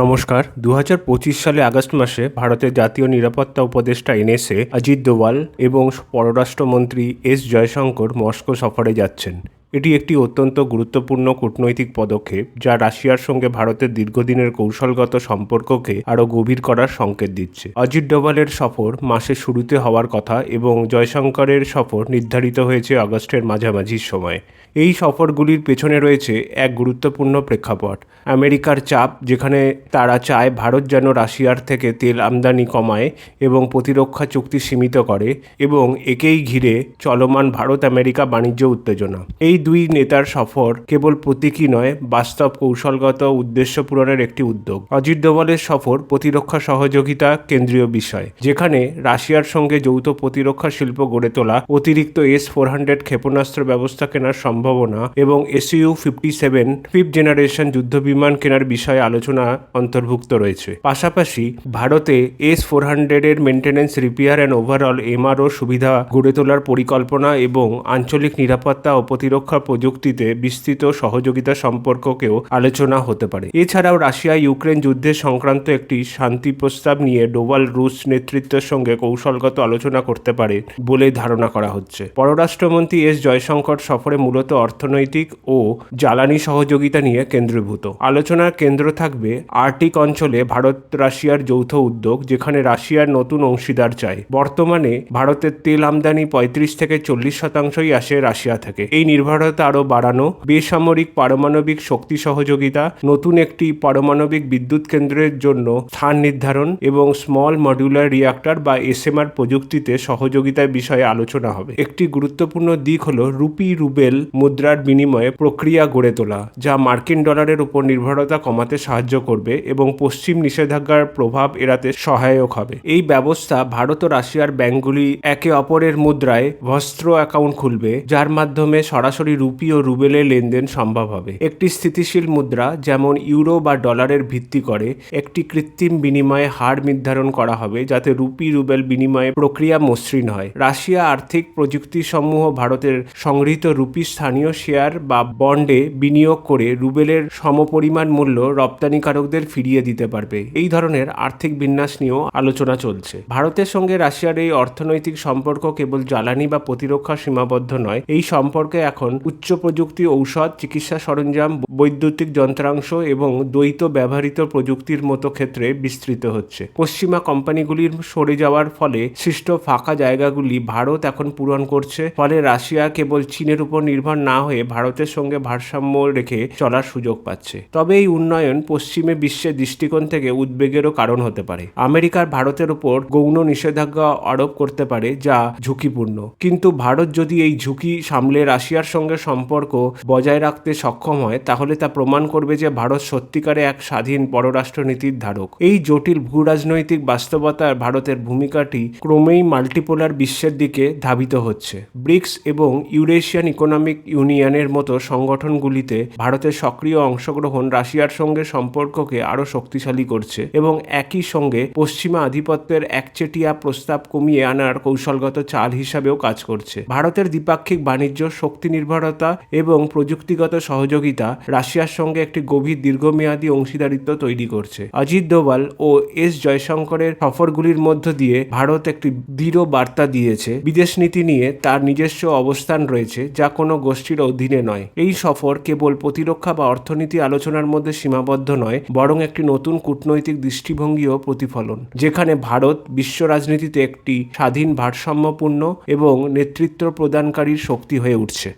নমস্কার। দু হাজার পঁচিশ সালে আগস্ট মাসে ভারতের জাতীয় নিরাপত্তা উপদেষ্টা এনএসএ অজিত দোভাল এবং পররাষ্ট্রমন্ত্রী এস জয়শঙ্কর মস্কো সফরে যাচ্ছেন। এটি একটি অত্যন্ত গুরুত্বপূর্ণ কূটনৈতিক পদক্ষেপ যা রাশিয়ার সঙ্গে ভারতের দীর্ঘদিনের কৌশলগত সম্পর্ককে আরও গভীর করার সংকেত দিচ্ছে। অজিত ডোভালের সফর মাসের শুরুতে হওয়ার কথা এবং জয়শঙ্করের সফর নির্ধারিত হয়েছে আগস্টের মাঝামাঝি সময়। এই সফরগুলির পেছনে রয়েছে এক গুরুত্বপূর্ণ প্রেক্ষাপট। আমেরিকার চাপ যেখানে তারা চায় ভারত যেন রাশিয়ার থেকে তেল আমদানি কমায় এবং প্রতিরক্ষা চুক্তি সীমিত করে এবং একেই ঘিরে চলমান ভারত আমেরিকা বাণিজ্য উত্তেজনা। এই দুই নেতার সফর কেবল প্রতীকী নয়, বাস্তব কৌশলগত উদ্দেশ্য পূরণের একটি উদ্যোগ। অজিত ডোভালের সফর প্রতিরক্ষা সহযোগিতা কেন্দ্রীয় বিষয়, যেখানে রাশিয়ার সঙ্গে যৌথ প্রতিরক্ষা শিল্প গড়ে তোলা, অতিরিক্ত এস ফোর হান্ড্রেড ক্ষেপণাস্ত্র ব্যবস্থা কেনার সম্ভাবনা এবং SU fifty seven fifth generation যুদ্ধবিমান কেনার বিষয়ে আলোচনা অন্তর্ভুক্ত রয়েছে। পাশাপাশি ভারতে এস ফোর হান্ড্রেডের maintenance repair and overall MRO সুবিধা গড়ে তোলার পরিকল্পনা এবং আঞ্চলিক নিরাপত্তা ও প্রতিরক্ষা প্রযুক্তিতে বিস্তৃত সহযোগিতা সম্পর্ককেও আলোচনা হতে পারে। এছাড়াও রাশিয়া ইউক্রেন যুদ্ধের সংক্রান্ত একটি শান্তি প্রস্তাব নিয়ে ডোভাল রুশ নেতৃত্বের সঙ্গে কৌশলগত আলোচনা করতে পারে বলে ধারণা করা হচ্ছে। পররাষ্ট্রমন্ত্রী এস জয়শঙ্কর সফরে মূলত অর্থনৈতিক ও জ্বালানি সহযোগিতা নিয়ে কেন্দ্রীভূত। আলোচনার কেন্দ্র থাকবে আর্টিক অঞ্চলে ভারত রাশিয়ার যৌথ উদ্যোগ, যেখানে রাশিয়ার নতুন অংশীদার চায়। বর্তমানে ভারতের তেল আমদানি পঁয়ত্রিশ থেকে চল্লিশ শতাংশই আসে রাশিয়া থেকে। এই নির্ভরতা আরও বাড়ানো, বেসামরিক পারমাণবিক শক্তি সহযোগিতা, নতুন একটি পারমাণবিক বিদ্যুৎ কেন্দ্রের জন্য স্থান নির্ধারণ এবং স্মল মডিউলার রিয়াক্টর বা এসএমআর প্রযুক্তিতে সহযোগিতার বিষয়ে আলোচনা হবে। একটি গুরুত্বপূর্ণ দিক হল রুপি রুবেল মুদ্রার বিনিময়ে প্রক্রিয়া গড়ে তোলা, যা মার্কিন ডলারের উপর নির্ভরতা কমাতে সাহায্য করবে এবং পশ্চিম নিষেধাজ্ঞার প্রভাব এড়াতে সহায়ক হবে। এই ব্যবস্থা ভারত ও রাশিয়ার ব্যাংকগুলি একে অপরের মুদ্রায় ভস্ত্র অ্যাকাউন্ট খুলবে, যার মাধ্যমে সরাসরি রুপি ও রুবেলের লেনদেন সম্ভব হবে। একটি স্থিতিশীল মুদ্রা, যেমন ইউরো বা ডলারের ভিত্তি করে, একটি কৃত্রিম বিনিময়ে হার নির্ধারণ করা হবে যাতে রুপি রুবেল বিনিময়ে প্রক্রিয়া মসৃণ হয়। রাশিয়া আর্থিক প্রযুক্তি সমূহ ভারতের সংগৃহীত রুপি স্থানীয় শেয়ার বা বন্ডে বিনিয়োগ করে রুবেলের সমপরিমাণ মূল্য রপ্তানিকারকদের ফিরিয়ে দিতে পারবে। এই ধরনের আর্থিক বিন্যাস নিয়েও আলোচনা চলছে। ভারতের সঙ্গে রাশিয়ার এই অর্থনৈতিক সম্পর্ক কেবল জ্বালানি বা প্রতিরক্ষা সীমাবদ্ধ নয়, এই সম্পর্কে এখন উচ্চ প্রযুক্তি ঔষধ, চিকিৎসা সরঞ্জাম, বৈদ্যুতিক যন্ত্রাংশ এবং দ্বৈত ব্যবহৃত প্রযুক্তির মতো ক্ষেত্রে বিস্তৃত হচ্ছে। পশ্চিমা কোম্পানিগুলির সরে যাওয়ার ফলে সৃষ্ট ফাঁকা জায়গাগুলি ভারত এখন পূরণ করছে। ফলে রাশিয়া কেবল চীনের উপর নির্ভর না হয়ে ভারতের সঙ্গে ভারসাম্য রেখে চলার সুযোগ পাচ্ছে। তবে এই উন্নয়ন পশ্চিমে বিশ্বের দৃষ্টিকোণ থেকে উদ্বেগেরও কারণ হতে পারে। আমেরিকার ভারতের উপর গৌণ নিষেধাজ্ঞা আরোপ করতে পারে, যা ঝুঁকিপূর্ণ। কিন্তু ভারত যদি এই ঝুঁকি সামলে রাশিয়ার সঙ্গে সম্পর্ক বজায় রাখতে সক্ষম হয়, তাহলে তা প্রমাণ করবে যে ভারত সত্যিকারে এক স্বাধীন পররাষ্ট্রনীতির ধারক। এই জটিল ভূরাজনৈতিক বাস্তবতার ভারতের ভূমিকাটি ক্রমেই মাল্টিপোলার বিশ্বের দিকে ধাবিত হচ্ছে। ব্রিক্স এবং ইউরেশিয়ান ইকোনমিক ইউনিয়নের মতো সংগঠনগুলিতে ভারতের সক্রিয় অংশগ্রহণ রাশিয়ার সঙ্গে সম্পর্ককে আরও শক্তিশালী করছে এবং একই সঙ্গে পশ্চিমা আধিপত্যের একচেটিয়া প্রস্তাব কমিয়ে আনার কৌশলগত চাল হিসাবেও কাজ করছে। ভারতের দ্বিপাক্ষিক বাণিজ্য শক্তি নির্ভরতা এবং প্রযুক্তিগত সহযোগিতা রাশিয়ার সঙ্গে একটি গভীর দীর্ঘমেয়াদী অংশীদারিত্ব তৈরি করছে। অজিত দোভাল ও এস জয়শঙ্করের সফরগুলির মধ্য দিয়ে ভারত একটি দৃঢ় বার্তা দিয়েছে। বিদেশ নীতি নিয়ে তার নিজস্ব অবস্থান রয়েছে, যা কোনো গোষ্ঠীর অধীনে নয়। এই সফর কেবল প্রতিরক্ষা বা অর্থনীতি আলোচনার মধ্যে সীমাবদ্ধ নয়, বরং একটি নতুন কূটনৈতিক দৃষ্টিভঙ্গিও প্রতিফলন, যেখানে ভারত বিশ্ব রাজনীতিতে একটি স্বাধীন ভারসাম্যপূর্ণ এবং নেতৃত্ব প্রদানকারীর শক্তি হয়ে উঠছে।